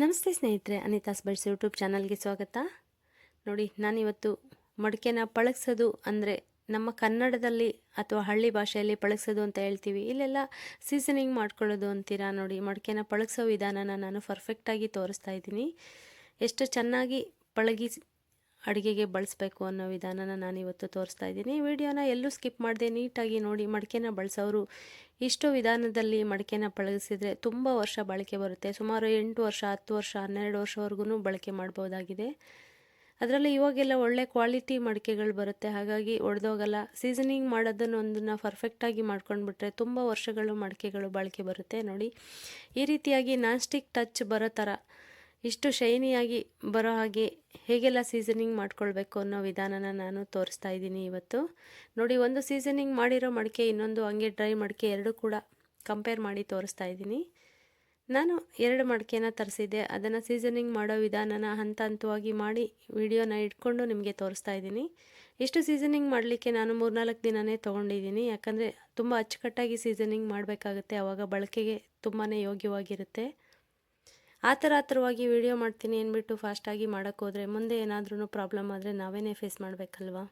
ನಮಸ್ತೆ ಸ್ನೇಹಿತರೆ ಅನಿತಾಸ್ ಬಳ್ಸ್ ಯೂಟ್ಯೂಬ್ ಚಾನಲ್ಗೆ ಸ್ವಾಗತ. ನೋಡಿ, ನಾನಿವತ್ತು ಮಡಿಕೆನ ಪಳಗಿಸೋದು ಅಂದರೆ ನಮ್ಮ ಕನ್ನಡದಲ್ಲಿ ಅಥವಾ ಹಳ್ಳಿ ಭಾಷೆಯಲ್ಲಿ ಪಳಗಿಸೋದು ಅಂತ ಹೇಳ್ತೀವಿ. ಇಲ್ಲೆಲ್ಲ ಸೀಸನಿಂಗ್ ಮಾಡ್ಕೊಳ್ಳೋದು ಅಂತೀರಾ ನೋಡಿ, ಮಡಿಕೆನ ಪಳಗಿಸೋ ವಿಧಾನನ ನಾನು ಪರ್ಫೆಕ್ಟಾಗಿ ತೋರಿಸ್ತಾ ಇದ್ದೀನಿ. ಎಷ್ಟು ಚೆನ್ನಾಗಿ ಪಳಗಿ ಅಡುಗೆಗೆ ಬಳಸಬೇಕು ಅನ್ನೋ ವಿಧಾನನ ನಾನು ಇವತ್ತು ತೋರಿಸ್ತಾ ಇದ್ದೀನಿ. ವಿಡಿಯೋನ ಎಲ್ಲೂ ಸ್ಕಿಪ್ ಮಾಡದೆ ನೀಟಾಗಿ ನೋಡಿ ಮಡಿಕೆನ ಬಳಸೋರು ಇಷ್ಟು ವಿಧಾನದಲ್ಲಿ ಮಡಿಕೆನ ಪಳಗಿಸಿದರೆ ತುಂಬ ವರ್ಷ ಬಾಳಿಕೆ ಬರುತ್ತೆ. ಸುಮಾರು ಎಂಟು ವರ್ಷ, ಹತ್ತು ವರ್ಷ, ಹನ್ನೆರಡು ವರ್ಷವರೆಗೂ ಬಳಕೆ ಮಾಡ್ಬೋದಾಗಿದೆ. ಅದರಲ್ಲಿ ಇವಾಗೆಲ್ಲ ಒಳ್ಳೆ ಕ್ವಾಲಿಟಿ ಮಡಿಕೆಗಳು ಬರುತ್ತೆ. ಹಾಗಾಗಿ ಒಡೆದೋಗಲ್ಲ. ಸೀಸನಿಂಗ್ ಮಾಡೋದನ್ನು ಒಂದನ್ನು ಪರ್ಫೆಕ್ಟಾಗಿ ಮಾಡ್ಕೊಂಡ್ಬಿಟ್ರೆ ತುಂಬ ವರ್ಷಗಳು ಮಡಿಕೆಗಳು ಬಾಳಿಕೆ ಬರುತ್ತೆ ನೋಡಿ. ಈ ರೀತಿಯಾಗಿ ನಾನ್ ಸ್ಟಿಕ್ ಟಚ್ ಬರೋ ಥರ ಇಷ್ಟು ಶೈನಿಯಾಗಿ ಬರೋ ಹಾಗೆ ಹೇಗೆಲ್ಲ ಸೀಸನಿಂಗ್ ಮಾಡ್ಕೊಳ್ಬೇಕು ಅನ್ನೋ ವಿಧಾನನ ನಾನು ತೋರಿಸ್ತಾ ಇದ್ದೀನಿ ಇವತ್ತು. ನೋಡಿ, ಒಂದು ಸೀಸನಿಂಗ್ ಮಾಡಿರೋ ಮಡಿಕೆ, ಇನ್ನೊಂದು ಹಂಗೆ ಡ್ರೈ ಮಡಿಕೆ ಎರಡೂ ಕೂಡ ಕಂಪೇರ್ ಮಾಡಿ ತೋರಿಸ್ತಾ ಇದ್ದೀನಿ. ನಾನು ಎರಡು ಮಡಿಕೆನ ತರಿಸಿದ್ದೆ. ಅದನ್ನು ಸೀಸನಿಂಗ್ ಮಾಡೋ ವಿಧಾನನ ಹಂತ ಹಂತವಾಗಿ ಮಾಡಿ ವಿಡಿಯೋನ ಇಟ್ಕೊಂಡು ನಿಮಗೆ ತೋರಿಸ್ತಾ ಇದ್ದೀನಿ. ಇಷ್ಟು ಸೀಸನಿಂಗ್ ಮಾಡಲಿಕ್ಕೆ ನಾನು ಮೂರ್ನಾಲ್ಕು ದಿನವೇ ತೊಗೊಂಡಿದ್ದೀನಿ. ಯಾಕಂದರೆ ತುಂಬ ಅಚ್ಚುಕಟ್ಟಾಗಿ ಸೀಸನಿಂಗ್ ಮಾಡಬೇಕಾಗುತ್ತೆ. ಆವಾಗ ಬಳಕೆಗೆ ತುಂಬಾ ಯೋಗ್ಯವಾಗಿರುತ್ತೆ. ಆ ಥರ ಹತ್ರವಾಗಿ ವಿಡಿಯೋ ಮಾಡ್ತೀನಿ ಅಂದ್ಬಿಟ್ಟು ಫಾಸ್ಟಾಗಿ ಮಾಡೋಕ್ಕೋದ್ರೆ ಮುಂದೆ ಏನಾದ್ರೂ ಪ್ರಾಬ್ಲಮ್ ಆದರೆ ನಾವೇನೇ ಫೇಸ್ ಮಾಡಬೇಕಲ್ವಾ?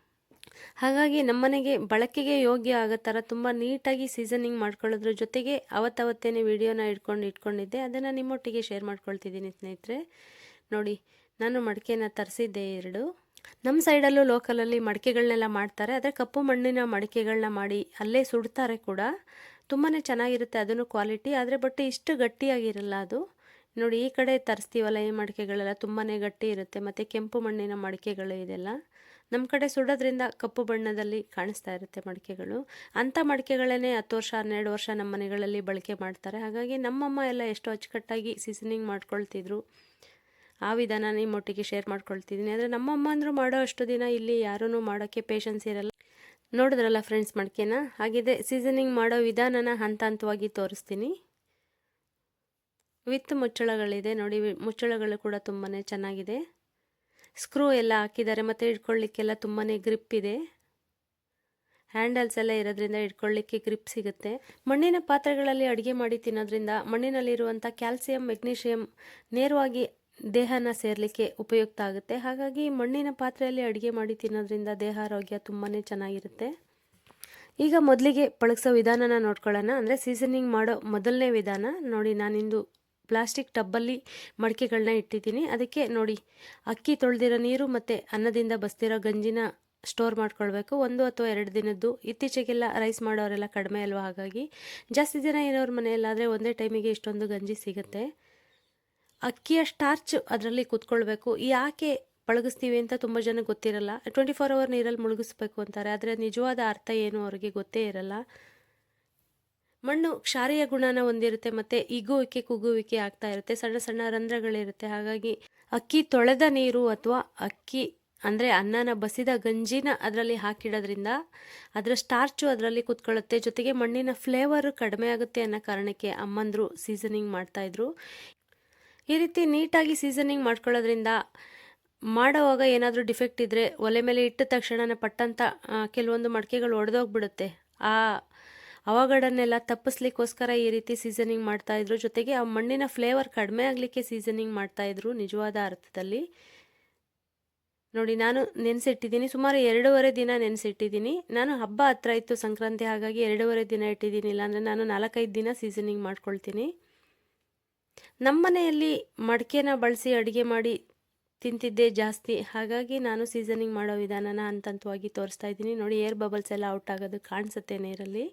ಹಾಗಾಗಿ ನಮ್ಮನೆಗೆ ಬಳಕೆಗೆ ಯೋಗ್ಯ ಆಗೋ ಥರ ತುಂಬ ನೀಟಾಗಿ ಸೀಸನಿಂಗ್ ಮಾಡ್ಕೊಳ್ಳೋದ್ರ ಜೊತೆಗೆ ಅವತ್ತವತ್ತೇನೆ ವಿಡಿಯೋನ ಇಟ್ಕೊಂಡು ಇಟ್ಕೊಂಡಿದ್ದೆ. ಅದನ್ನು ನಿಮ್ಮೊಟ್ಟಿಗೆ ಶೇರ್ ಮಾಡ್ಕೊಳ್ತಿದ್ದೀನಿ ಸ್ನೇಹಿತರೆ. ನೋಡಿ, ನಾನು ಮಡಿಕೆನ ತರಿಸಿದ್ದೆ ಎರಡು. ನಮ್ಮ ಸೈಡಲ್ಲೂ ಲೋಕಲಲ್ಲಿ ಮಡಿಕೆಗಳನ್ನೆಲ್ಲ ಮಾಡ್ತಾರೆ. ಆದರೆ ಕಪ್ಪು ಮಣ್ಣಿನ ಮಡಿಕೆಗಳನ್ನ ಮಾಡಿ ಅಲ್ಲೇ ಸುಡ್ತಾರೆ ಕೂಡ. ತುಂಬಾ ಚೆನ್ನಾಗಿರುತ್ತೆ ಅದನ್ನು ಕ್ವಾಲಿಟಿ ಆದರೆ ಬಟ್ ಇಷ್ಟು ಗಟ್ಟಿಯಾಗಿರಲ್ಲ ಅದು. ನೋಡಿ, ಈ ಕಡೆ ತರಿಸ್ತೀವಲ್ಲ, ಈ ಮಡಿಕೆಗಳೆಲ್ಲ ತುಂಬಾ ಗಟ್ಟಿ ಇರುತ್ತೆ. ಮತ್ತು ಕೆಂಪು ಮಣ್ಣಿನ ಮಡಿಕೆಗಳು ಇದೆಲ್ಲ. ನಮ್ಮ ಕಡೆ ಸುಡೋದ್ರಿಂದ ಕಪ್ಪು ಬಣ್ಣದಲ್ಲಿ ಕಾಣಿಸ್ತಾ ಇರುತ್ತೆ ಮಡಿಕೆಗಳು. ಅಂಥ ಮಡಿಕೆಗಳನ್ನೇ ಹತ್ತು ವರ್ಷ, ಹನ್ನೆರಡು ವರ್ಷ ನಮ್ಮ ಮನೆಗಳಲ್ಲಿ ಬಳಕೆ ಮಾಡ್ತಾರೆ. ಹಾಗಾಗಿ ನಮ್ಮಮ್ಮ ಎಲ್ಲ ಎಷ್ಟು ಅಚ್ಚುಕಟ್ಟಾಗಿ ಸೀಸನಿಂಗ್ ಮಾಡ್ಕೊಳ್ತಿದ್ರು. ಆ ವಿಧಾನ ನಿಮ್ಮೊಟ್ಟಿಗೆ ಶೇರ್ ಮಾಡ್ಕೊಳ್ತಿದ್ದೀನಿ. ಆದರೆ ನಮ್ಮಮ್ಮ ಅಂದರೂ ಮಾಡೋ ಅಷ್ಟು ದಿನ ಇಲ್ಲಿ ಯಾರೂ ಮಾಡೋಕ್ಕೆ ಪೇಷನ್ಸ್ ಇರಲ್ಲ. ನೋಡಿದ್ರಲ್ಲ ಫ್ರೆಂಡ್ಸ್ ಮಡಿಕೆನ? ಹಾಗಿದೆ ಸೀಸನಿಂಗ್ ಮಾಡೋ ವಿಧಾನನ ಹಂತ ಹಂತವಾಗಿ ತೋರಿಸ್ತೀನಿ. ವಿತ್ ಮುಚ್ಚಳಗಳಿದೆ. ನೋಡಿ ಮುಚ್ಚಳಗಳು ಕೂಡ ತುಂಬಾ ಚೆನ್ನಾಗಿದೆ. ಸ್ಕ್ರೂ ಎಲ್ಲ ಹಾಕಿದ್ದಾರೆ ಮತ್ತು ಇಟ್ಕೊಳ್ಳಿಕ್ಕೆಲ್ಲ ತುಂಬಾ ಗ್ರಿಪ್ ಇದೆ. ಹ್ಯಾಂಡಲ್ಸ್ ಎಲ್ಲ ಇರೋದ್ರಿಂದ ಇಟ್ಕೊಳ್ಳಿಕ್ಕೆ ಗ್ರಿಪ್ ಸಿಗುತ್ತೆ. ಮಣ್ಣಿನ ಪಾತ್ರೆಗಳಲ್ಲಿ ಅಡುಗೆ ಮಾಡಿ ತಿನ್ನೋದ್ರಿಂದ ಮಣ್ಣಿನಲ್ಲಿರುವಂಥ ಕ್ಯಾಲ್ಸಿಯಂ, ಮೆಗ್ನೀಷಿಯಂ ನೇರವಾಗಿ ದೇಹನ ಸೇರಲಿಕ್ಕೆ ಉಪಯುಕ್ತ ಆಗುತ್ತೆ. ಹಾಗಾಗಿ ಮಣ್ಣಿನ ಪಾತ್ರೆಯಲ್ಲಿ ಅಡುಗೆ ಮಾಡಿ ತಿನ್ನೋದ್ರಿಂದ ದೇಹ ಆರೋಗ್ಯ ತುಂಬಾ ಚೆನ್ನಾಗಿರುತ್ತೆ. ಈಗ ಮೊದಲಿಗೆ ಪಳಗಿಸೋ ವಿಧಾನನ ನೋಡ್ಕೊಳ್ಳೋಣ. ಅಂದರೆ ಸೀಸನಿಂಗ್ ಮಾಡೋ ಮೊದಲನೇ ವಿಧಾನ. ನೋಡಿ, ನಾನಿಂದು ಪ್ಲಾಸ್ಟಿಕ್ ಟಬ್ಬಲ್ಲಿ ಮಡಿಕೆಗಳನ್ನ ಇಟ್ಟಿದ್ದೀನಿ. ಅದಕ್ಕೆ ನೋಡಿ, ಅಕ್ಕಿ ತೊಳೆದಿರೋ ನೀರು ಮತ್ತು ಅನ್ನದಿಂದ ಬಸ್ತಿರೋ ಗಂಜಿನ ಸ್ಟೋರ್ ಮಾಡ್ಕೊಳ್ಬೇಕು. ಒಂದು ಅಥವಾ ಎರಡು ದಿನದ್ದು. ಇತ್ತೀಚೆಗೆಲ್ಲ ರೈಸ್ ಮಾಡೋರೆಲ್ಲ ಕಡಿಮೆ ಅಲ್ವಾ? ಹಾಗಾಗಿ ಜಾಸ್ತಿ ದಿನ ಇರೋರ ಮನೆಯಲ್ಲಾದರೆ ಒಂದೇ ಟೈಮಿಗೆ ಇಷ್ಟೊಂದು ಗಂಜಿ ಸಿಗುತ್ತೆ. ಅಕ್ಕಿಯ ಸ್ಟಾರ್ಚ್ ಅದರಲ್ಲಿ ಕೂತ್ಕೊಳ್ಬೇಕು. ಯಾಕೆ ಪಳಗಿಸ್ತೀವಿ ಅಂತ ತುಂಬ ಜನ ಗೊತ್ತಿರಲ್ಲ. ಟ್ವೆಂಟಿ ಫೋರ್ ಅವರ್ ನೀರಲ್ಲಿ ಮುಳುಗಿಸ್ಬೇಕು ಅಂತಾರೆ. ಆದರೆ ನಿಜವಾದ ಅರ್ಥ ಏನು ಅವರಿಗೆ ಗೊತ್ತೇ ಇರಲ್ಲ. ಮಣ್ಣು ಕ್ಷಾರೀಯ ಗುಣನ ಹೊಂದಿರುತ್ತೆ, ಮತ್ತು ಇಗುವಿಕೆ ಕುಗುವಿಕೆ ಆಗ್ತಾ ಇರುತ್ತೆ, ಸಣ್ಣ ಸಣ್ಣ ರಂಧ್ರಗಳಿರುತ್ತೆ. ಹಾಗಾಗಿ ಅಕ್ಕಿ ತೊಳೆದ ನೀರು ಅಥವಾ ಅಕ್ಕಿ ಅಂದರೆ ಅನ್ನನ ಬಸಿದ ಗಂಜಿನ ಅದರಲ್ಲಿ ಹಾಕಿಡೋದ್ರಿಂದ ಅದರ ಸ್ಟಾರ್ಚು ಅದರಲ್ಲಿ ಕುತ್ಕೊಳ್ಳುತ್ತೆ. ಜೊತೆಗೆ ಮಣ್ಣಿನ ಫ್ಲೇವರು ಕಡಿಮೆ ಆಗುತ್ತೆ ಅನ್ನೋ ಕಾರಣಕ್ಕೆ ಅಮ್ಮಂದರು ಸೀಸನಿಂಗ್ ಮಾಡ್ತಾಯಿದ್ರು ಈ ರೀತಿ ನೀಟಾಗಿ ಸೀಸನಿಂಗ್ ಮಾಡ್ಕೊಳ್ಳೋದ್ರಿಂದ ಮಾಡೋವಾಗ ಏನಾದರೂ ಡಿಫೆಕ್ಟ್ ಇದ್ದರೆ ಒಲೆ ಮೇಲೆ ಇಟ್ಟ ತಕ್ಷಣ ಪಟ್ಟಂತ ಕೆಲವೊಂದು ಮಡಕೆಗಳು ಒಡೆದೋಗ್ಬಿಡುತ್ತೆ. ಆ ಅವಘಡನ್ನೆಲ್ಲ ತಪ್ಪಿಸ್ಲಿಕ್ಕೋಸ್ಕರ ಈ ರೀತಿ ಸೀಸನಿಂಗ್ ಮಾಡ್ತಾಯಿದ್ರು ಜೊತೆಗೆ ಆ ಮಣ್ಣಿನ ಫ್ಲೇವರ್ ಕಡಿಮೆ ಆಗಲಿಕ್ಕೆ ಸೀಸನಿಂಗ್ ಮಾಡ್ತಾಯಿದ್ರು ನಿಜವಾದ ಅರ್ಥದಲ್ಲಿ. ನೋಡಿ, ನಾನು ನೆನೆಸಿಟ್ಟಿದ್ದೀನಿ. ಸುಮಾರು ಎರಡೂವರೆ ದಿನ ನೆನೆಸಿಟ್ಟಿದ್ದೀನಿ. ನಾನು ಹಬ್ಬ ಹತ್ರ ಇತ್ತು ಸಂಕ್ರಾಂತಿ, ಹಾಗಾಗಿ ಎರಡೂವರೆ ದಿನ ಇಟ್ಟಿದ್ದೀನಿ. ಇಲ್ಲಾಂದರೆ ನಾನು ನಾಲ್ಕೈದು ದಿನ ಸೀಸನಿಂಗ್ ಮಾಡ್ಕೊಳ್ತೀನಿ. ನಮ್ಮನೆಯಲ್ಲಿ ಮಡಿಕೆನ ಬಳಸಿ ಅಡುಗೆ ಮಾಡಿ ತಿಂತಿದ್ದೆ ಜಾಸ್ತಿ. ಹಾಗಾಗಿ ನಾನು ಸೀಸನಿಂಗ್ ಮಾಡೋ ವಿಧಾನನ ಹಂತ ಹಂತವಾಗಿ ತೋರಿಸ್ತಾ ಇದ್ದೀನಿ. ನೋಡಿ ಏರ್ ಬಬಲ್ಸ್ ಎಲ್ಲ ಔಟ್ ಆಗೋದು ಕಾಣಿಸುತ್ತೆ ನೀರಲ್ಲಿ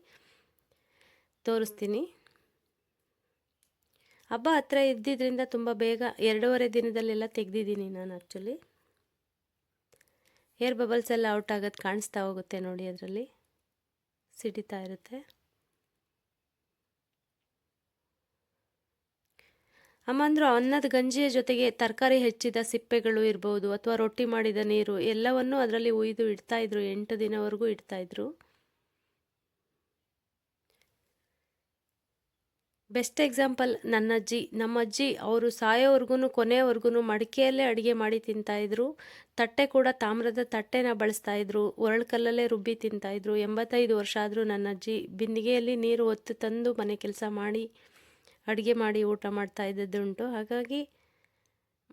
ತೋರಿಸ್ತೀನಿ. ಹಬ್ಬ ಹತ್ರ ಇದ್ದಿದ್ದರಿಂದ ತುಂಬ ಬೇಗ ಎರಡೂವರೆ ದಿನದಲ್ಲೆಲ್ಲ ತೆಗೆದಿದ್ದೀನಿ ನಾನು ಆ್ಯಕ್ಚುಲಿ ಏರ್ ಬಬಲ್ಸ್ ಎಲ್ಲ ಔಟ್ ಆಗೋದು ಕಾಣಿಸ್ತಾ ಹೋಗುತ್ತೆ ನೋಡಿ ಅದರಲ್ಲಿ. ಸಿಡಿತಾ ಇರುತ್ತೆ. ಅಮ್ಮ ಅಂದರು ಅನ್ನದ ಗಂಜಿಯ ಜೊತೆಗೆ ತರಕಾರಿ ಹೆಚ್ಚಿದ ಸಿಪ್ಪೆಗಳು ಇರ್ಬೋದು ಅಥವಾ ರೊಟ್ಟಿ ಮಾಡಿದ ನೀರು ಎಲ್ಲವನ್ನೂ ಅದರಲ್ಲಿ ಉಯ್ದು ಇಡ್ತಾಯಿದ್ರು ಎಂಟು ದಿನವರೆಗೂ ಇಡ್ತಾಯಿದ್ರು ಬೆಸ್ಟ್ ಎಕ್ಸಾಂಪಲ್ ನನ್ನ ಅಜ್ಜಿ ನಮ್ಮ ಅಜ್ಜಿ ಅವರು ಸಾಯೋವರೆಗೂ ಕೊನೆಯವರೆಗೂ ಮಡಿಕೆಯಲ್ಲೇ ಅಡುಗೆ ಮಾಡಿ ತಿಂತಾಯಿದ್ರು ತಟ್ಟೆ ಕೂಡ ತಾಮ್ರದ ತಟ್ಟೆನ ಬಳಸ್ತಾಯಿದ್ರು ಒರಳುಕಲ್ಲಲ್ಲೇ ರುಬ್ಬಿ ತಿಂತಾಯಿದ್ರು ಎಂಬತ್ತೈದು ವರ್ಷ ಆದರೂ ನನ್ನ ಅಜ್ಜಿ ಬಿಂದಿಗೆಯಲ್ಲಿ ನೀರು ಒತ್ತು ತಂದು ಮನೆ ಕೆಲಸ ಮಾಡಿ ಅಡುಗೆ ಮಾಡಿ ಊಟ ಮಾಡ್ತಾ ಇದ್ದದ್ದುಂಟು. ಹಾಗಾಗಿ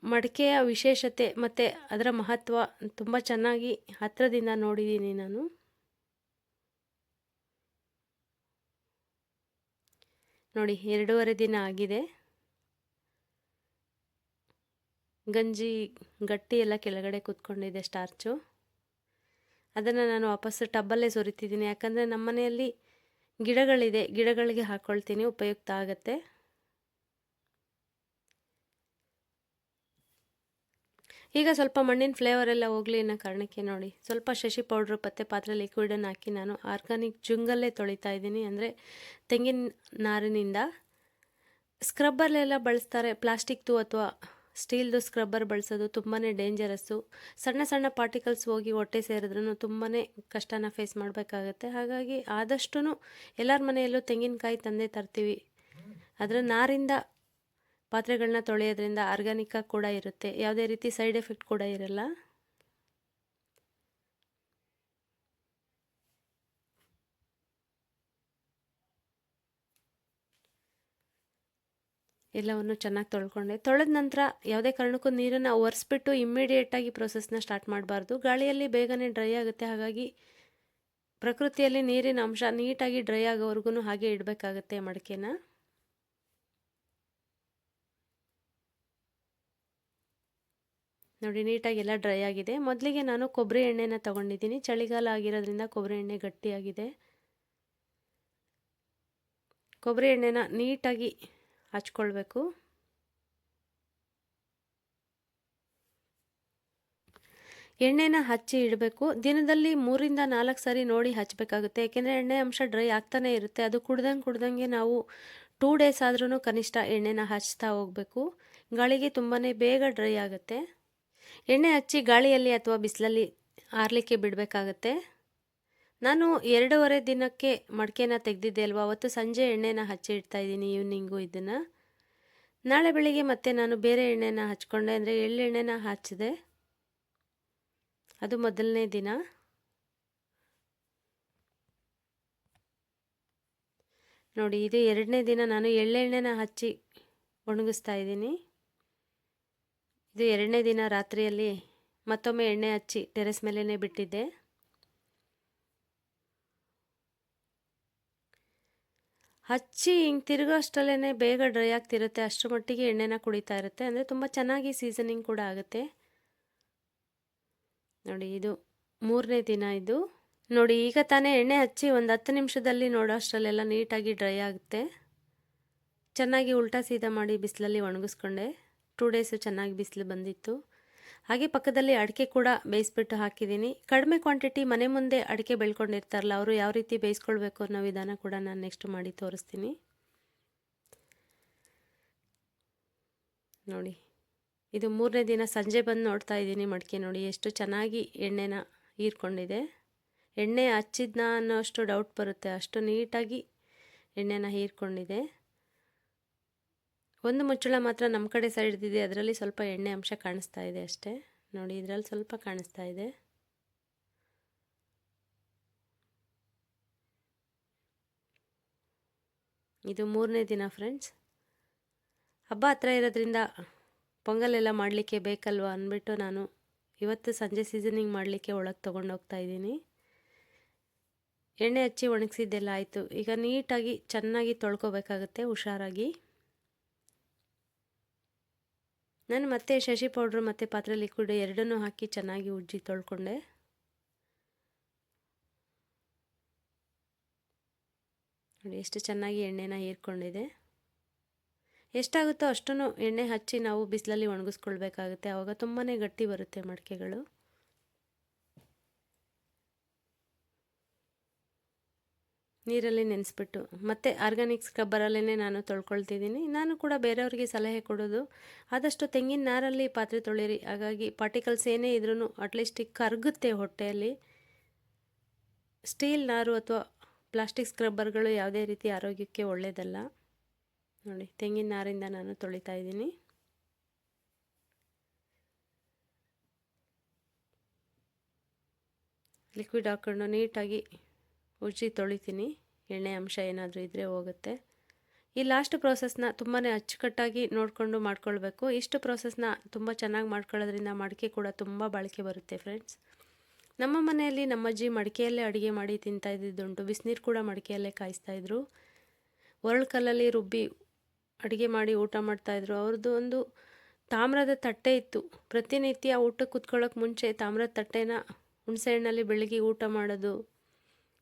ಮಡಿಕೆಯ ವಿಶೇಷತೆ ಮತ್ತು ಅದರ ಮಹತ್ವ ತುಂಬ ಚೆನ್ನಾಗಿ ಹತ್ತಿರದಿಂದ ನೋಡಿದ್ದೀನಿ ನಾನು. ನೋಡಿ, ಎರಡೂವರೆ ದಿನ ಆಗಿದೆ. ಗಂಜಿ ಗಟ್ಟಿ ಎಲ್ಲ ಕೆಳಗಡೆ ಕೂತ್ಕೊಂಡಿದೆ ಸ್ಟಾರ್ಚು. ಅದನ್ನು ನಾನು ವಾಪಸ್ಸು ಟಬ್ಬಲ್ಲೇ ಸುರಿತಿದ್ದೀನಿ. ಯಾಕಂದರೆ ನಮ್ಮ ಮನೆಯಲ್ಲಿ ಗಿಡಗಳಿದೆ. ಗಿಡಗಳಿಗೆ ಹಾಕ್ಕೊಳ್ತೀನಿ ಉಪಯುಕ್ತ ಆಗುತ್ತೆ. ಈಗ ಸ್ವಲ್ಪ ಮಣ್ಣಿನ ಫ್ಲೇವರ್ ಎಲ್ಲ ಹೋಗಲಿ ಅನ್ನೋ ಕಾರಣಕ್ಕೆ ನೋಡಿ. ಸ್ವಲ್ಪ ಶಶಿ ಪೌಡ್ರ್ ಪತ್ತೆ ಪಾತ್ರೆ ಲಿಕ್ವಿಡನ್ನು ಹಾಕಿ ನಾನು ಆರ್ಗಾನಿಕ್ ಜುಂಗಲ್ಲೇ ತೊಳಿತಾ ಇದ್ದೀನಿ. ಅಂದರೆ ತೆಂಗಿನ ನಾರಿನಿಂದ ಸ್ಕ್ರಬ್ಬರ್ಲೆಲ್ಲ ಬಳಸ್ತಾರೆ. ಪ್ಲಾಸ್ಟಿಕ್ದು ಅಥವಾ ಸ್ಟೀಲ್ದು ಸ್ಕ್ರಬ್ಬರ್ ಬಳಸೋದು ತುಂಬಾ ಡೇಂಜರಸ್ಸು ಸಣ್ಣ ಸಣ್ಣ ಪಾರ್ಟಿಕಲ್ಸ್ ಹೋಗಿ ಹೊಟ್ಟೆ ಸೇರಿದ್ರೂ ತುಂಬಾ ಕಷ್ಟನ ಫೇಸ್ ಮಾಡಬೇಕಾಗತ್ತೆ. ಹಾಗಾಗಿ ಆದಷ್ಟು ಎಲ್ಲರ ಮನೆಯಲ್ಲೂ ತೆಂಗಿನಕಾಯಿ ತಂದೆ ತರ್ತೀವಿ. ಅದರ ನಾರಿಂದ ಪಾತ್ರೆಗಳನ್ನ ತೊಳೆಯೋದ್ರಿಂದ ಆರ್ಗ್ಯಾನಿಕ್ಕಾಗಿ ಕೂಡ ಇರುತ್ತೆ. ಯಾವುದೇ ರೀತಿ ಸೈಡ್ ಎಫೆಕ್ಟ್ ಕೂಡ ಇರಲ್ಲ. ಎಲ್ಲವನ್ನು ಚೆನ್ನಾಗಿ ತೊಳ್ಕೊಂಡೆ. ತೊಳೆದ ನಂತರ ಯಾವುದೇ ಕಾರಣಕ್ಕೂ ನೀರನ್ನು ಒರೆಸ್ಬಿಟ್ಟು ಇಮ್ಮಿಡಿಯೇಟಾಗಿ ಪ್ರೊಸೆಸ್ನ ಸ್ಟಾರ್ಟ್ ಮಾಡಬಾರ್ದು. ಗಾಳಿಯಲ್ಲಿ ಬೇಗನೆ ಡ್ರೈ ಆಗುತ್ತೆ. ಹಾಗಾಗಿ ಪ್ರಕೃತಿಯಲ್ಲಿ ನೀರಿನ ಅಂಶ ನೀಟಾಗಿ ಡ್ರೈ ಆಗೋವರೆಗೂ ಹಾಗೆ ಇಡಬೇಕಾಗತ್ತೆ ಮಡಿಕೆನ. ನೋಡಿ ನೀಟಾಗಿ ಎಲ್ಲ ಡ್ರೈ ಆಗಿದೆ. ಮೊದಲಿಗೆ ನಾನು ಕೊಬ್ಬರಿ ಎಣ್ಣೆನ ತೊಗೊಂಡಿದ್ದೀನಿ. ಚಳಿಗಾಲ ಆಗಿರೋದ್ರಿಂದ ಕೊಬ್ಬರಿ ಎಣ್ಣೆ ಗಟ್ಟಿಯಾಗಿದೆ. ಕೊಬ್ಬರಿ ಎಣ್ಣೆನ ನೀಟಾಗಿ ಹಚ್ಕೊಳ್ಬೇಕು. ಎಣ್ಣೆನ ಹಚ್ಚಿ ಇಡಬೇಕು. ದಿನದಲ್ಲಿ ಮೂರಿಂದ ನಾಲ್ಕು ಸಾರಿ ನೋಡಿ ಹಚ್ಚಬೇಕಾಗುತ್ತೆ ಯಾಕೆಂದರೆ ಎಣ್ಣೆ ಅಂಶ ಡ್ರೈ ಆಗ್ತಾನೇ ಇರುತ್ತೆ. ಅದು ಕುಡ್ದಂಗೆ ಕುಡ್ದಂಗೆ ನಾವು ಟೂ ಡೇಸ್ ಆದ್ರೂ ಕನಿಷ್ಠ ಎಣ್ಣೆನ ಹಚ್ತಾ ಹೋಗಬೇಕು. ಗಾಳಿಗೆ ತುಂಬಾ ಬೇಗ ಡ್ರೈ ಆಗುತ್ತೆ. ಎಣ್ಣೆ ಹಚ್ಚಿ ಗಾಳಿಯಲ್ಲಿ ಅಥವಾ ಬಿಸಿಲಲ್ಲಿ ಆರಲಿಕ್ಕೆ ಬಿಡಬೇಕಾಗತ್ತೆ. ನಾನು ಎರಡೂವರೆ ದಿನಕ್ಕೆ ಮಡಿಕೆನ ತೆಗೆದಿದ್ದೆ ಅಲ್ವಾ? ಅವತ್ತು ಸಂಜೆ ಎಣ್ಣೆನ ಹಚ್ಚಿ ಇಡ್ತಾ ಇದ್ದೀನಿ ಈವ್ನಿಂಗು ಇದನ್ನು. ನಾಳೆ ಬೆಳಿಗ್ಗೆ ಮತ್ತೆ ನಾನು ಬೇರೆ ಎಣ್ಣೆನ ಹಚ್ಕೊಂಡೆ ಅಂದರೆ ಎಳ್ಳೆಣ್ಣೆನ ಹಚ್ಚಿದೆ. ಅದು ಮೊದಲನೇ ದಿನ. ನೋಡಿ, ಇದು ಎರಡನೇ ದಿನ ನಾನು ಎಳ್ಳೆಣ್ಣೆನ ಹಚ್ಚಿ ಒಣಗಿಸ್ತಾ ಇದ್ದೀನಿ. ಇದು ಎರಡನೇ ದಿನ ರಾತ್ರಿಯಲ್ಲಿ ಮತ್ತೊಮ್ಮೆ ಎಣ್ಣೆ ಹಚ್ಚಿ ಟೆರೆಸ್ ಮೇಲೇ ಬಿಟ್ಟಿದ್ದೆ. ಹಚ್ಚಿ ಹಿಂಗೆ ತಿರುಗೋ ಅಷ್ಟರಲ್ಲೇ ಬೇಗ ಡ್ರೈ ಆಗ್ತಿರುತ್ತೆ ಅಷ್ಟರ ಮಟ್ಟಿಗೆ ಎಣ್ಣೆನ ಕುಡಿತಾ ಇರುತ್ತೆ. ಅಂದರೆ ತುಂಬ ಚೆನ್ನಾಗಿ ಸೀಸನಿಂಗ್ ಕೂಡ ಆಗುತ್ತೆ. ನೋಡಿ, ಇದು ಮೂರನೇ ದಿನ ಇದು. ನೋಡಿ, ಈಗ ತಾನೇ ಎಣ್ಣೆ ಹಚ್ಚಿ ಒಂದು ಹತ್ತು ನಿಮಿಷದಲ್ಲಿ ನೋಡೋ ಅಷ್ಟರಲ್ಲೆಲ್ಲ ನೀಟಾಗಿ ಡ್ರೈ ಆಗುತ್ತೆ. ಚೆನ್ನಾಗಿ ಉಲ್ಟಾ ಸೀದಾ ಮಾಡಿ ಬಿಸಿಲಲ್ಲಿ ಒಣಗಿಸ್ಕೊಂಡೆ. ಟೂ ಡೇಸು ಚೆನ್ನಾಗಿ ಬಿಸಿಲು ಬಂದಿತ್ತು. ಹಾಗೆ ಪಕ್ಕದಲ್ಲಿ ಅಡಿಕೆ ಕೂಡ ಬೇಯಿಸ್ಬಿಟ್ಟು ಹಾಕಿದ್ದೀನಿ. ಕಡಿಮೆ ಕ್ವಾಂಟಿಟಿ ಮನೆ ಮುಂದೆ ಅಡಿಕೆ ಬೆಳ್ಕೊಂಡಿರ್ತಾರಲ್ಲ, ಅವರು ಯಾವ ರೀತಿ ಬೇಯಿಸ್ಕೊಳ್ಬೇಕು ಅನ್ನೋ ವಿಧಾನ ಕೂಡ ನಾನು ನೆಕ್ಸ್ಟ್ ಮಾಡಿ ತೋರಿಸ್ತೀನಿ. ನೋಡಿ, ಇದು ಮೂರನೇ ದಿನ ಸಂಜೆ ಬಂದು ನೋಡ್ತಾ ಇದ್ದೀನಿ ಮಡಿಕೆ ನೋಡಿ, ಎಷ್ಟು ಚೆನ್ನಾಗಿ ಎಣ್ಣೆನ ಹೀರ್ಕೊಂಡಿದೆ. ಎಣ್ಣೆ ಹಚ್ಚಿದ್ನ ಅನ್ನೋ ಅಷ್ಟು ಡೌಟ್ ಬರುತ್ತೆ, ಅಷ್ಟು ನೀಟಾಗಿ ಎಣ್ಣೆನ ಹೀರ್ಕೊಂಡಿದೆ. ಒಂದು ಮುಚ್ಚಳ ಮಾತ್ರ ನಮ್ಮ ಕಡೆ ಸೈಡ್ದಿದೆ ಅದರಲ್ಲಿ ಸ್ವಲ್ಪ ಎಣ್ಣೆ ಅಂಶ ಕಾಣಿಸ್ತಾ ಇದೆ ಅಷ್ಟೇ. ನೋಡಿ, ಇದರಲ್ಲಿ ಸ್ವಲ್ಪ ಕಾಣಿಸ್ತಾ ಇದೆ. ಇದು ಮೂರನೇ ದಿನ ಫ್ರೆಂಡ್ಸ್ ಹಬ್ಬ ಹತ್ರ ಇರೋದ್ರಿಂದ ಪೊಂಗಲೆಲ್ಲ ಮಾಡಲಿಕ್ಕೆ ಬೇಕಲ್ವ ಅಂದ್ಬಿಟ್ಟು ನಾನು ಇವತ್ತು ಸಂಜೆ ಸೀಸನಿಂಗ್ ಮಾಡಲಿಕ್ಕೆ ಒಳಗೆ ತೊಗೊಂಡು ಹೋಗ್ತಾ ಇದ್ದೀನಿ. ಎಣ್ಣೆ ಹಚ್ಚಿ ಒಣಗಿಸಿದ್ದೆಲ್ಲ ಆಯಿತು. ಈಗ ನೀಟಾಗಿ ಚೆನ್ನಾಗಿ ತೊಳ್ಕೊಬೇಕಾಗುತ್ತೆ, ಹುಷಾರಾಗಿ. ನಾನು ಮತ್ತೆ ಶಶಿ ಪೌಡ್ರು ಮತ್ತು ಪಾತ್ರೆ ಲಿಕ್ವಿಡ್ ಎರಡನ್ನೂ ಹಾಕಿ ಚೆನ್ನಾಗಿ ಉಜ್ಜಿ ತೊಳ್ಕೊಂಡೆ. ನೋಡಿ ಎಷ್ಟು ಚೆನ್ನಾಗಿ ಎಣ್ಣೆನ ಹೀರ್ಕೊಂಡಿದೆ. ಎಷ್ಟಾಗುತ್ತೋ ಅಷ್ಟೂ ಎಣ್ಣೆ ಹಚ್ಚಿ ನಾವು ಬಿಸಿಲಲ್ಲಿ ಒಣಗಿಸ್ಕೊಳ್ಬೇಕಾಗುತ್ತೆ. ಆವಾಗ ತುಂಬಾ ಗಟ್ಟಿ ಬರುತ್ತೆ ಮಡಿಕೆಗಳು. ನೀರಲ್ಲಿ ನೆನೆಸ್ಬಿಟ್ಟು, ಮತ್ತು ಆರ್ಗ್ಯಾನಿಕ್ಸ್ ಸ್ಕ್ರಬ್ಬರಲ್ಲೇ ನಾನು ತೊಳ್ಕೊಳ್ತಿದ್ದೀನಿ. ನಾನು ಕೂಡ ಬೇರೆಯವ್ರಿಗೆ ಸಲಹೆ ಕೊಡೋದು. ಆದಷ್ಟು ತೆಂಗಿನ ನಾರಲ್ಲಿ ಪಾತ್ರೆ ತೊಳಿರಿ ಹಾಗಾಗಿ ಪಾರ್ಟಿಕಲ್ಸ್ ಏನೇ ಇದ್ರೂ ಅಟ್ಲೀಸ್ಟ್ ಕರಗುತ್ತೆ ಹೊಟ್ಟೆಯಲ್ಲಿ. ಸ್ಟೀಲ್ ನಾರು ಅಥವಾ ಪ್ಲಾಸ್ಟಿಕ್ ಸ್ಕ್ರಬ್ಬರ್ಗಳು ಯಾವುದೇ ರೀತಿ ಆರೋಗ್ಯಕ್ಕೆ ಒಳ್ಳೆಯದಲ್ಲ ನೋಡಿ, ತೆಂಗಿನ ನಾರಿಂದ ನಾನು ತೊಳಿತಾ ಇದ್ದೀನಿ. ಲಿಕ್ವಿಡ್ ಹಾಕ್ಕೊಂಡು ನೀಟಾಗಿ ಉಜ್ಜಿ ತೊಳಿತೀನಿ. ಎಣ್ಣೆ ಅಂಶ ಏನಾದರೂ ಇದ್ದರೆ ಹೋಗುತ್ತೆ. ಈ ಲಾಸ್ಟ್ ಪ್ರೋಸೆಸ್ನ ತುಂಬಾ ಅಚ್ಚುಕಟ್ಟಾಗಿ ನೋಡಿಕೊಂಡು ಮಾಡ್ಕೊಳ್ಬೇಕು. ಇಷ್ಟು ಪ್ರೋಸೆಸ್ನ ತುಂಬ ಚೆನ್ನಾಗಿ ಮಾಡ್ಕೊಳ್ಳೋದ್ರಿಂದ ಮಡಿಕೆ ಕೂಡ ತುಂಬ ಬಾಳಿಕೆ ಬರುತ್ತೆ ಫ್ರೆಂಡ್ಸ್ ನಮ್ಮ ಮನೆಯಲ್ಲಿ ನಮ್ಮಜ್ಜಿ ಮಡಿಕೆಯಲ್ಲೇ ಅಡುಗೆ ಮಾಡಿ ತಿಂತಾ ಇದ್ದಿದ್ದುಂಟು. ಬಿಸಿನೀರು ಕೂಡ ಮಡಿಕೆಯಲ್ಲೇ ಕಾಯಿಸ್ತಾಯಿದ್ರು ಒರಳು ಕಲ್ಲಲ್ಲಿ ರುಬ್ಬಿ ಅಡುಗೆ ಮಾಡಿ ಊಟ ಮಾಡ್ತಾಯಿದ್ರು ಅವ್ರದ್ದು ಒಂದು ತಾಮ್ರದ ತಟ್ಟೆ ಇತ್ತು. ಪ್ರತಿನಿತ್ಯ ಊಟಕ್ಕೆ ಕುತ್ಕೊಳ್ಳೋಕೆ ಮುಂಚೆ ತಾಮ್ರದ ತಟ್ಟೆನ ಹುಣಸೆಹಣ್ಣಲ್ಲಿ ಬೆಳಗ್ಗೆ ಊಟ ಮಾಡೋದು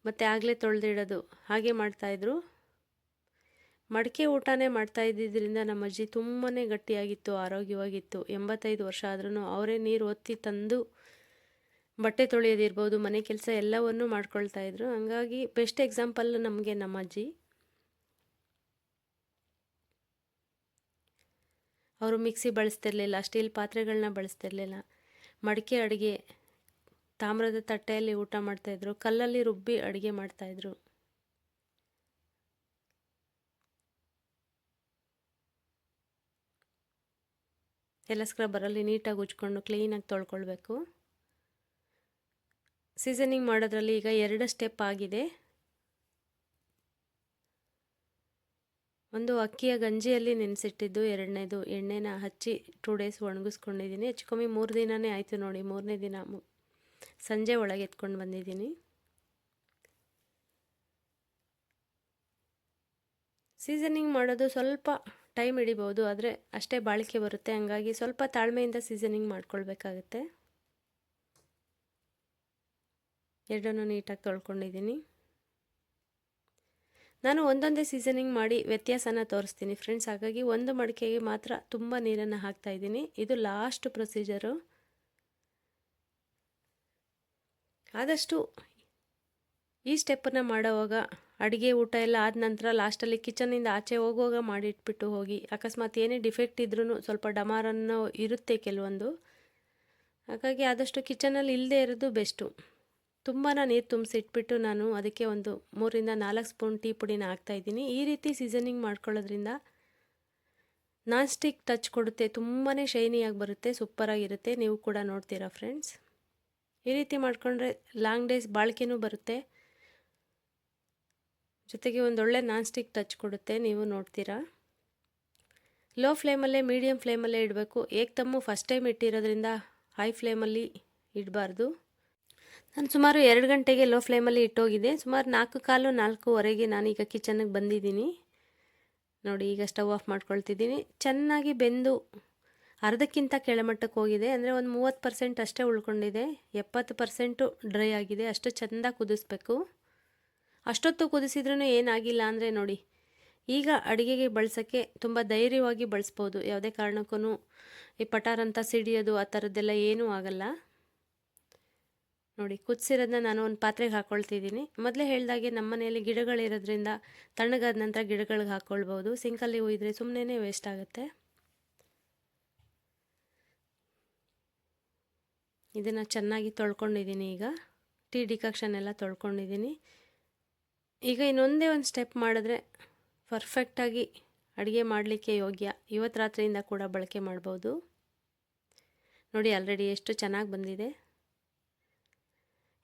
ಮತ್ತು ಆಗಲೇ ತೊಳೆದಿಡೋದು. ಹಾಗೆ ಮಾಡ್ತಾಯಿದ್ರು ಮಡಿಕೆ ಊಟನೇ ಮಾಡ್ತಾ ಇದ್ದಿದ್ದರಿಂದ ನಮ್ಮ ಅಜ್ಜಿ ತುಂಬಾ ಗಟ್ಟಿಯಾಗಿತ್ತು, ಆರೋಗ್ಯವಾಗಿತ್ತು. ಎಂಬತ್ತೈದು ವರ್ಷ ಆದ್ರೂ ಅವರೇ ನೀರು ಒತ್ತಿ ತಂದು ಬಟ್ಟೆ ತೊಳೆಯೋದಿರ್ಬೋದು, ಮನೆ ಕೆಲಸ ಎಲ್ಲವನ್ನೂ ಮಾಡ್ಕೊಳ್ತಾ ಇದ್ರು. ಹಂಗಾಗಿ ಬೆಸ್ಟ್ ಎಕ್ಸಾಂಪಲ್ ನಮಗೆ ನಮ್ಮ ಅಜ್ಜಿ. ಅವರು ಮಿಕ್ಸಿ ಬಳಸ್ತಿರ್ಲಿಲ್ಲ, ಸ್ಟೀಲ್ ಪಾತ್ರೆಗಳನ್ನ ಬಳಸ್ತಿರ್ಲಿಲ್ಲ. ಮಡಿಕೆ ಅಡುಗೆ ತಾಮ್ರದ ತಟ್ಟೆಯಲ್ಲಿ ಊಟ ಮಾಡ್ತಾಯಿದ್ರು ಕಲ್ಲಲ್ಲಿ ರುಬ್ಬಿ ಅಡುಗೆ ಮಾಡ್ತಾಯಿದ್ರು ಎಲ್ಲ ಸ್ಕ್ರಬ್ಬರಲ್ಲಿ ನೀಟಾಗಿ ಉಜ್ಕೊಂಡು ಕ್ಲೀನಾಗಿ ತೊಳ್ಕೊಳ್ಬೇಕು. ಸೀಸನಿಂಗ್ ಮಾಡೋದ್ರಲ್ಲಿ ಈಗ ಎರಡು ಸ್ಟೆಪ್ ಆಗಿದೆ. ಒಂದು ಅಕ್ಕಿಯ ಗಂಜಿಯಲ್ಲಿ ನೆನೆಸಿಟ್ಟಿದ್ದು ಎರಡನೇದು. ಎಣ್ಣೆನ ಹಚ್ಚಿ ಟೂ ಡೇಸ್ ಒಣಗಿಸ್ಕೊಂಡಿದ್ದೀನಿ. ಹೆಚ್ಚು ಕಮ್ಮಿ ಮೂರು ದಿನವೇ ಆಯಿತು ನೋಡಿ, ಮೂರನೇ ದಿನ ಸಂಜೆ ಒಳಗೆ ಎತ್ಕೊಂಡು ಬಂದಿದ್ದೀನಿ. ಸೀಸನಿಂಗ್ ಮಾಡೋದು ಸ್ವಲ್ಪ ಟೈಮ್ ಹಿಡಿಬೋದು, ಆದರೆ ಅಷ್ಟೇ ಬಾಳಿಕೆ ಬರುತ್ತೆ. ಹಂಗಾಗಿ ಸ್ವಲ್ಪ ತಾಳ್ಮೆಯಿಂದ ಸೀಸನಿಂಗ್ ಮಾಡ್ಕೊಳ್ಬೇಕಾಗತ್ತೆ. ಎರಡನ್ನೂ ನೀಟಾಗಿ ತೊಳ್ಕೊಂಡಿದ್ದೀನಿ. ನಾನು ಒಂದೊಂದೇ ಸೀಸನಿಂಗ್ ಮಾಡಿ ವ್ಯತ್ಯಾಸನ ತೋರಿಸ್ತೀನಿ ಫ್ರೆಂಡ್ಸ್. ಹಾಗಾಗಿ ಒಂದು ಮಡಿಕೆಗೆ ಮಾತ್ರ ತುಂಬ ನೀರನ್ನು ಹಾಕ್ತಾ ಇದ್ದೀನಿ. ಇದು ಲಾಸ್ಟ್ ಪ್ರೊಸೀಜರು. ಆದಷ್ಟು ಈ ಸ್ಟೆಪ್ಪನ್ನು ಮಾಡೋವಾಗ ಅಡುಗೆ ಊಟ ಎಲ್ಲ ಆದ ನಂತರ ಲಾಸ್ಟಲ್ಲಿ ಕಿಚನಿಂದ ಆಚೆ ಹೋಗುವಾಗ ಮಾಡಿಟ್ಬಿಟ್ಟು ಹೋಗಿ. ಅಕಸ್ಮಾತ್ ಏನೇ ಡಿಫೆಕ್ಟ್ ಇದ್ರೂ ಸ್ವಲ್ಪ ಡಮಾರನ್ನು ಇರುತ್ತೆ ಕೆಲವೊಂದು. ಹಾಗಾಗಿ ಆದಷ್ಟು ಕಿಚನಲ್ಲಿ ಇಲ್ಲದೆ ಇರೋದು ಬೆಸ್ಟು. ತುಂಬ ನೀರು ತುಂಬಿಸಿಟ್ಬಿಟ್ಟು ನಾನು ಅದಕ್ಕೆ ಒಂದು ಮೂರಿಂದ ನಾಲ್ಕು ಸ್ಪೂನ್ ಟೀ ಪುಡಿನ ಹಾಕ್ತಾಯಿದ್ದೀನಿ ಈ ರೀತಿ ಸೀಸನಿಂಗ್ ಮಾಡ್ಕೊಳ್ಳೋದ್ರಿಂದ ನಾನ್ ಸ್ಟಿಕ್ ಟಚ್ ಕೊಡುತ್ತೆ. ತುಂಬಾ ಶೈನಿಯಾಗಿ ಬರುತ್ತೆ, ಸೂಪರಾಗಿರುತ್ತೆ. ನೀವು ಕೂಡ ನೋಡ್ತೀರಾ ಫ್ರೆಂಡ್ಸ್ ಈ ರೀತಿ ಮಾಡಿಕೊಂಡ್ರೆ ಲಾಂಗ್ ಡೇಸ್ ಬಾಳಿಕೆನೂ ಬರುತ್ತೆ. ಜೊತೆಗೆ ಒಂದೊಳ್ಳೆ ನಾನ್ ಸ್ಟಿಕ್ ಟಚ್ ಕೊಡುತ್ತೆ, ನೀವು ನೋಡ್ತೀರಾ. ಲೋ ಫ್ಲೇಮಲ್ಲೇ ಮೀಡಿಯಮ್ ಫ್ಲೇಮಲ್ಲೇ ಇಡಬೇಕು. ಏಕ್ತಮ್ಮು ಫಸ್ಟ್ ಟೈಮ್ ಇಟ್ಟಿರೋದ್ರಿಂದ ಹೈ ಫ್ಲೇಮಲ್ಲಿ ಇಡಬಾರ್ದು. ನಾನು ಸುಮಾರು ಎರಡು ಗಂಟೆಗೆ ಲೋ ಫ್ಲೇಮಲ್ಲಿ ಇಟ್ಟೋಗಿದ್ದೆ. ಸುಮಾರು ನಾಲ್ಕು ಕಾಲು, ನಾಲ್ಕೂವರೆಗೆ ಈಗ ಕಿಚನ್ಗೆ ಬಂದಿದ್ದೀನಿ. ನೋಡಿ, ಈಗ ಸ್ಟವ್ ಆಫ್ ಮಾಡ್ಕೊಳ್ತಿದ್ದೀನಿ. ಚೆನ್ನಾಗಿ ಬೆಂದು ಅರ್ಧಕ್ಕಿಂತ ಕೆಳಮಟ್ಟಕ್ಕೆ ಹೋಗಿದೆ. ಅಂದರೆ ಒಂದು ಮೂವತ್ತು ಪರ್ಸೆಂಟ್ ಅಷ್ಟೇ ಉಳ್ಕೊಂಡಿದೆ. ಎಪ್ಪತ್ತು ಪರ್ಸೆಂಟು ಡ್ರೈ ಆಗಿದೆ. ಅಷ್ಟು ಚೆಂದ ಕುದಿಸ್ಬೇಕು. ಅಷ್ಟೊತ್ತು ಕುದಿಸಿದ್ರೂ ಏನಾಗಿಲ್ಲ ಅಂದರೆ ನೋಡಿ, ಈಗ ಅಡುಗೆಗೆ ಬಳಸೋಕ್ಕೆ ತುಂಬ ಧೈರ್ಯವಾಗಿ ಬಳಸ್ಬೋದು. ಯಾವುದೇ ಕಾರಣಕ್ಕೂ ಈ ಪಟಾರಂತ ಸಿಡಿಯೋದು, ಆ ಥರದ್ದೆಲ್ಲ ಏನೂ ಆಗಲ್ಲ. ನೋಡಿ, ಕುದಿಸಿರೋದನ್ನ ನಾನು ಒಂದು ಪಾತ್ರೆಗೆ ಹಾಕ್ಕೊಳ್ತಿದ್ದೀನಿ ಮೊದಲೇ ಹೇಳಿದಾಗೆ ನಮ್ಮ ಮನೆಯಲ್ಲಿ ಗಿಡಗಳಿರೋದ್ರಿಂದ ತಣ್ಣಗಾದ ನಂತರ ಗಿಡಗಳಿಗೆ ಹಾಕ್ಕೊಳ್ಬೋದು ಸಿಂಕಲ್ಲಿ ಒಯ್ದರೆ ಸುಮ್ಮನೆ ವೇಸ್ಟ್ ಆಗುತ್ತೆ. ಇದನ್ನು ಚೆನ್ನಾಗಿ ತೊಳ್ಕೊಂಡಿದ್ದೀನಿ ಈಗ. ಟೀ ಡಿಕಾಕ್ಷನ್ ಎಲ್ಲ ತೊಳ್ಕೊಂಡಿದ್ದೀನಿ. ಈಗ ಇನ್ನೊಂದೇ ಒಂದು ಸ್ಟೆಪ್ ಮಾಡಿದ್ರೆ ಪರ್ಫೆಕ್ಟಾಗಿ ಅಡುಗೆ ಮಾಡಲಿಕ್ಕೆ ಯೋಗ್ಯ. ಇವತ್ತು ರಾತ್ರಿಯಿಂದ ಕೂಡ ಬಳಕೆ ಮಾಡ್ಬೋದು. ನೋಡಿ ಆಲ್ರೆಡಿ ಎಷ್ಟು ಚೆನ್ನಾಗಿ ಬಂದಿದೆ.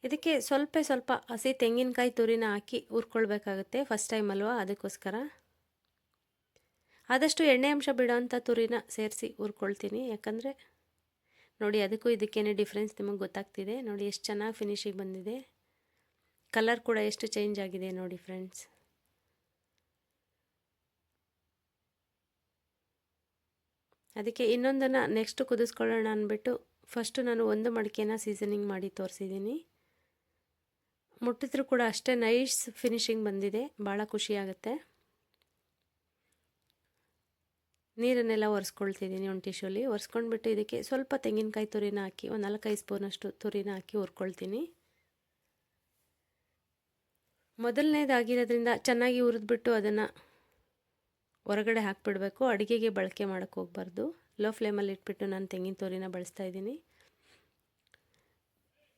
ಇದಕ್ಕೆ ಸ್ವಲ್ಪ ಸ್ವಲ್ಪ ಹಸಿ ತೆಂಗಿನಕಾಯಿ ತುರಿನ ಹಾಕಿ ಹುರ್ಕೊಳ್ಬೇಕಾಗುತ್ತೆ ಫಸ್ಟ್ ಟೈಮ್ ಅಲ್ವಾ ಅದಕ್ಕೋಸ್ಕರ. ಆದಷ್ಟು ಎಣ್ಣೆ ಅಂಶ ಬಿಡೋವಂಥ ತುರಿನ ಸೇರಿಸಿ ಹುರ್ಕೊಳ್ತೀನಿ. ಯಾಕಂದರೆ ನೋಡಿ ಅದಕ್ಕೂ ಇದಕ್ಕೇನೆ ಡಿಫ್ರೆನ್ಸ್ ನಿಮಗೆ ಗೊತ್ತಾಗ್ತಿದೆ. ನೋಡಿ ಎಷ್ಟು ಚೆನ್ನಾಗಿ ಫಿನಿಶಿಂಗ್ ಬಂದಿದೆ. ಕಲರ್ ಕೂಡ ಎಷ್ಟು ಚೇಂಜ್ ಆಗಿದೆ ನೋಡಿ ಫ್ರೆಂಡ್ಸ್ ಅದಕ್ಕೆ ಇನ್ನೊಂದನ್ನು ನೆಕ್ಸ್ಟ್ ಕುದಿಸ್ಕೊಳ್ಳೋಣ ಅಂದ್ಬಿಟ್ಟು ಫಸ್ಟು ನಾನು ಒಂದು ಮಡಿಕೆನ ಸೀಸನಿಂಗ್ ಮಾಡಿ ತೋರಿಸಿದ್ದೀನಿ. ಮುಟ್ಟಿದ್ರೂ ಕೂಡ ಅಷ್ಟೇ ನೈಸ್ ಫಿನಿಶಿಂಗ್ ಬಂದಿದೆ. ಭಾಳ ಖುಷಿಯಾಗುತ್ತೆ ನೀರನ್ನೆಲ್ಲ ಒರೆಸ್ಕೊಳ್ತಿದ್ದೀನಿ ಒಂದು ಟಿಶ್ಯೂಲಿ. ಒರೆಸ್ಕೊಂಡ್ಬಿಟ್ಟು ಇದಕ್ಕೆ ಸ್ವಲ್ಪ ತೆಂಗಿನಕಾಯಿ ತುರಿನ ಹಾಕಿ, ಒಂದು ನಾಲ್ಕೈದು ಸ್ಪೂನಷ್ಟು ತುರಿನ ಹಾಕಿ ಹುರ್ಕೊಳ್ತೀನಿ. ಮೊದಲನೇದಾಗಿರೋದ್ರಿಂದ ಚೆನ್ನಾಗಿ ಹುರಿದ್ಬಿಟ್ಟು ಅದನ್ನು ಹೊರಗಡೆ ಹಾಕಿಬಿಡಬೇಕು. ಅಡುಗೆಗೆ ಬಳಕೆ ಮಾಡೋಕ್ಕೆ ಹೋಗ್ಬಾರ್ದು. ಲೋ ಫ್ಲೇಮಲ್ಲಿ ಇಟ್ಬಿಟ್ಟು ನಾನು ತೆಂಗಿನ ತುರಿನ ಬಳಸ್ತಾ ಇದ್ದೀನಿ.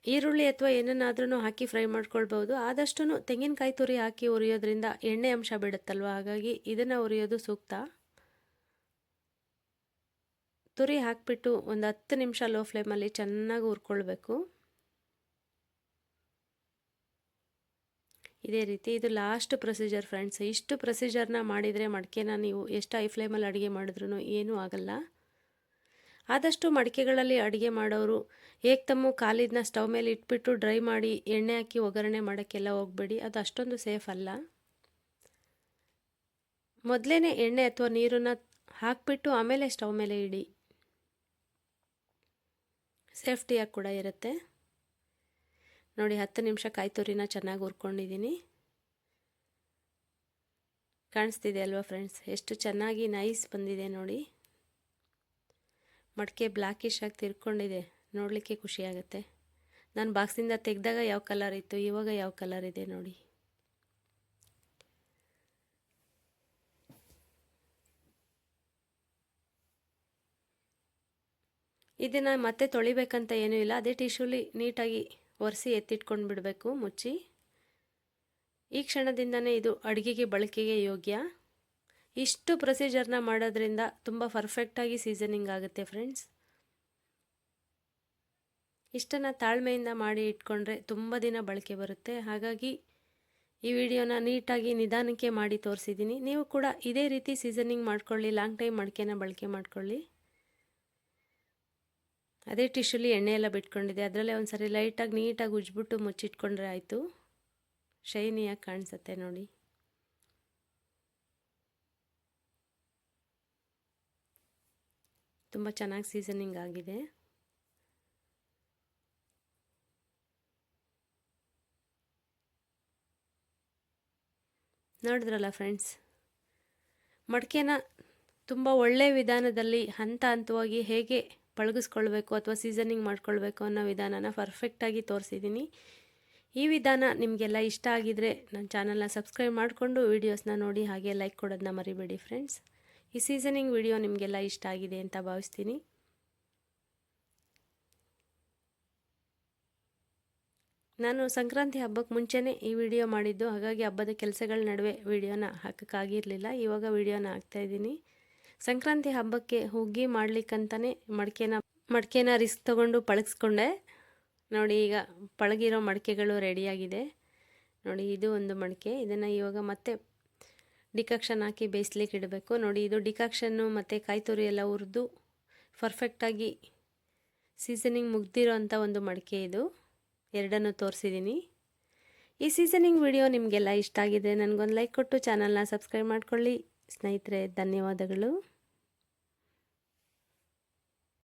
ಈರುಳ್ಳಿ ಅಥವಾ ಏನನ್ನಾದ್ರೂ ಹಾಕಿ ಫ್ರೈ ಮಾಡ್ಕೊಳ್ಬೋದು ಆದಷ್ಟು ತೆಂಗಿನಕಾಯಿ ತುರಿ ಹಾಕಿ ಉರಿಯೋದ್ರಿಂದ ಎಣ್ಣೆ ಅಂಶ ಬಿಡುತ್ತಲ್ವ? ಹಾಗಾಗಿ ಇದನ್ನು ಉರಿಯೋದು ಸೂಕ್ತ. ತುರಿ ಹಾಕಿಬಿಟ್ಟು ಒಂದು ಹತ್ತು ನಿಮಿಷ ಲೋ ಫ್ಲೇಮಲ್ಲಿ ಚೆನ್ನಾಗಿ ಹುರ್ಕೊಳ್ಬೇಕು. ಇದೇ ರೀತಿ ಇದು ಲಾಸ್ಟ್ ಪ್ರೊಸೀಜರ್ ಫ್ರೆಂಡ್ಸ್ ಇಷ್ಟು ಪ್ರೊಸೀಜರ್ನ ಮಾಡಿದರೆ ಮಡಿಕೆನ ನೀವು ಎಷ್ಟು ಐ ಫ್ಲೇಮಲ್ಲಿ ಅಡುಗೆ ಮಾಡಿದ್ರೂ ಏನೂ ಆಗಲ್ಲ. ಆದಷ್ಟು ಮಡಿಕೆಗಳಲ್ಲಿ ಅಡುಗೆ ಮಾಡೋರು ಏಕ್ತಮ್ಮು ಕಾಲಿದ್ನ ಸ್ಟವ್ ಮೇಲೆ ಇಟ್ಬಿಟ್ಟು ಡ್ರೈ ಮಾಡಿ ಎಣ್ಣೆ ಹಾಕಿ ಒಗ್ಗರಣೆ ಮಾಡೋಕ್ಕೆಲ್ಲ ಹೋಗಬೇಡಿ. ಅದು ಅಷ್ಟೊಂದು ಸೇಫ್ ಅಲ್ಲ. ಮೊದಲೇ ಎಣ್ಣೆ ಅಥವಾ ನೀರನ್ನು ಹಾಕಿಬಿಟ್ಟು ಆಮೇಲೆ ಸ್ಟವ್ ಮೇಲೆ ಇಡಿ. ಸೇಫ್ಟಿಯಾಗಿ ಕೂಡ ಇರುತ್ತೆ. ನೋಡಿ, ಹತ್ತು ನಿಮಿಷ ಕಾಯಿ ತುರಿನ ಚೆನ್ನಾಗಿ ಹುರ್ಕೊಂಡಿದ್ದೀನಿ ಕಾಣಿಸ್ತಿದೆ ಅಲ್ವಾ ಫ್ರೆಂಡ್ಸ್? ಎಷ್ಟು ಚೆನ್ನಾಗಿ ನೈಸ್ ಬಂದಿದೆ ನೋಡಿ. ಮಡಿಕೆ ಬ್ಲ್ಯಾಕಿಶ್ ಆಗಿ ತಿರ್ಕೊಂಡಿದೆ. ನೋಡಲಿಕ್ಕೆ ಖುಷಿಯಾಗುತ್ತೆ ನಾನು ಬಾಕ್ಸಿಂದ ತೆಗೆದಾಗ ಯಾವ ಕಲರ್ ಇತ್ತು? ಇವಾಗ ಯಾವ ಕಲರ್ ಇದೆ ನೋಡಿ. ಇದನ್ನು ಮತ್ತೆ ತೊಳಿಬೇಕಂತ ಏನೂ ಇಲ್ಲ. ಅದೇ ಟಿಶ್ಯೂಲಿ ನೀಟಾಗಿ ಒರೆಸಿ ಎತ್ತಿಟ್ಕೊಂಡು ಬಿಡಬೇಕು ಮುಚ್ಚಿ. ಈ ಕ್ಷಣದಿಂದನೇ ಇದು ಅಡುಗೆಗೆ, ಬಳಕೆಗೆ ಯೋಗ್ಯ. ಇಷ್ಟು ಪ್ರೊಸೀಜರ್ನ ಮಾಡೋದ್ರಿಂದ ತುಂಬ ಪರ್ಫೆಕ್ಟಾಗಿ ಸೀಸನಿಂಗ್ ಆಗುತ್ತೆ ಫ್ರೆಂಡ್ಸ್ ಇಷ್ಟನ್ನು ತಾಳ್ಮೆಯಿಂದ ಮಾಡಿ ಇಟ್ಕೊಂಡ್ರೆ ತುಂಬ ದಿನ ಬಳಕೆ ಬರುತ್ತೆ. ಹಾಗಾಗಿ ಈ ವಿಡಿಯೋನ ನೀಟಾಗಿ ನಿಧಾನಕ್ಕೆ ಮಾಡಿ ತೋರಿಸಿದ್ದೀನಿ. ನೀವು ಕೂಡ ಇದೇ ರೀತಿ ಸೀಸನಿಂಗ್ ಮಾಡ್ಕೊಳ್ಳಿ ಲಾಂಗ್ ಟೈಮ್ ಮಡಿಕೆನ ಬಳಕೆ ಮಾಡ್ಕೊಳ್ಳಿ. ಅದೇ ಟಿಶ್ಯೂಲಿ ಎಣ್ಣೆ ಎಲ್ಲ ಬಿಟ್ಕೊಂಡಿದೆ ಅದರಲ್ಲೇ ಒಂದು ಸರಿ ಲೈಟಾಗಿ ನೀಟಾಗಿ ಉಜ್ಬಿಟ್ಟು ಮುಚ್ಚಿಟ್ಕೊಂಡ್ರೆ ಆಯಿತು. ಶೈನಿಯಾಗಿ ಕಾಣಿಸುತ್ತೆ ನೋಡಿ. ತುಂಬ ಚೆನ್ನಾಗಿ ಸೀಸನಿಂಗ್ ಆಗಿದೆ. ನೋಡಿದ್ರಲ್ಲ ಫ್ರೆಂಡ್ಸ್ ಮಡಿಕೆನ ತುಂಬ ಒಳ್ಳೆಯ ವಿಧಾನದಲ್ಲಿ ಹಂತ ಹಂತವಾಗಿ ಹೇಗೆ ಪಳಗಿಸ್ಕೊಳ್ಬೇಕು ಅಥವಾ ಸೀಸನಿಂಗ್ ಮಾಡ್ಕೊಳ್ಬೇಕು ಅನ್ನೋ ವಿಧಾನನ ಪರ್ಫೆಕ್ಟಾಗಿ ತೋರಿಸಿದ್ದೀನಿ ಈ ವಿಧಾನ ನಿಮಗೆಲ್ಲ ಇಷ್ಟ ಆಗಿದರೆ ನನ್ನ ಚಾನಲ್ನ ಸಬ್ಸ್ಕ್ರೈಬ್ ಮಾಡಿಕೊಂಡು ವೀಡಿಯೋಸ್ನ ನೋಡಿ ಹಾಗೆ ಲೈಕ್ ಕೊಡೋದನ್ನ ಮರಿಬೇಡಿ ಫ್ರೆಂಡ್ಸ್ ಈ ಸೀಸನಿಂಗ್ ವಿಡಿಯೋ ನಿಮಗೆಲ್ಲ ಇಷ್ಟ ಆಗಿದೆ ಅಂತ ಭಾವಿಸ್ತೀನಿ. ನಾನು ಸಂಕ್ರಾಂತಿ ಹಬ್ಬಕ್ಕೆ ಮುಂಚೆನೇ ಈ ವಿಡಿಯೋ ಮಾಡಿದ್ದು, ಹಾಗಾಗಿ ಹಬ್ಬದ ಕೆಲಸಗಳ ನಡುವೆ ವಿಡಿಯೋನ ಹಾಕೋಕ್ಕಾಗಿರಲಿಲ್ಲ. ಇವಾಗ ವಿಡಿಯೋನ ಹಾಕ್ತಾಯಿದ್ದೀನಿ ಸಂಕ್ರಾಂತಿ ಹಬ್ಬಕ್ಕೆ ಹುಗ್ಗಿ ಮಾಡ್ಲಿಕ್ಕಂತಲೇ ಮಡಿಕೆನ ಮಡಿಕೆನ ರಿಸ್ಕ್ ತಗೊಂಡು ಪಳಗಿಸ್ಕೊಂಡೆ. ನೋಡಿ ಈಗ ಪಳಗಿರೋ ಮಡಿಕೆಗಳು ರೆಡಿಯಾಗಿದೆ. ನೋಡಿ ಇದು ಒಂದು ಮಡಿಕೆ. ಇದನ್ನು ಇವಾಗ ಮತ್ತೆ ಡಿಕಾಕ್ಷನ್ ಹಾಕಿ ಬೇಯಿಸ್ಲಿಕ್ಕೆ ಇಡಬೇಕು. ನೋಡಿ ಇದು ಡಿಕಾಕ್ಷನ್ನು ಮತ್ತು ಕಾಯಿ ತುರಿ ಎಲ್ಲ ಹುರಿದು ಪರ್ಫೆಕ್ಟಾಗಿ ಸೀಸನಿಂಗ್ ಮುಗ್ದಿರೋ ಅಂಥ ಒಂದು ಮಡಿಕೆ ಇದು. ಎರಡನ್ನು ತೋರಿಸಿದ್ದೀನಿ ಈ ಸೀಸನಿಂಗ್ ವಿಡಿಯೋ ನಿಮಗೆಲ್ಲ ಇಷ್ಟ ಆಗಿದೆ, ನನಗೊಂದು ಲೈಕ್ ಕೊಟ್ಟು ಚಾನಲ್ನ ಸಬ್ಸ್ಕ್ರೈಬ್ ಮಾಡ್ಕೊಳ್ಳಿ. ಸ್ನೇಹಿತರೆ, ಧನ್ಯವಾದಗಳು.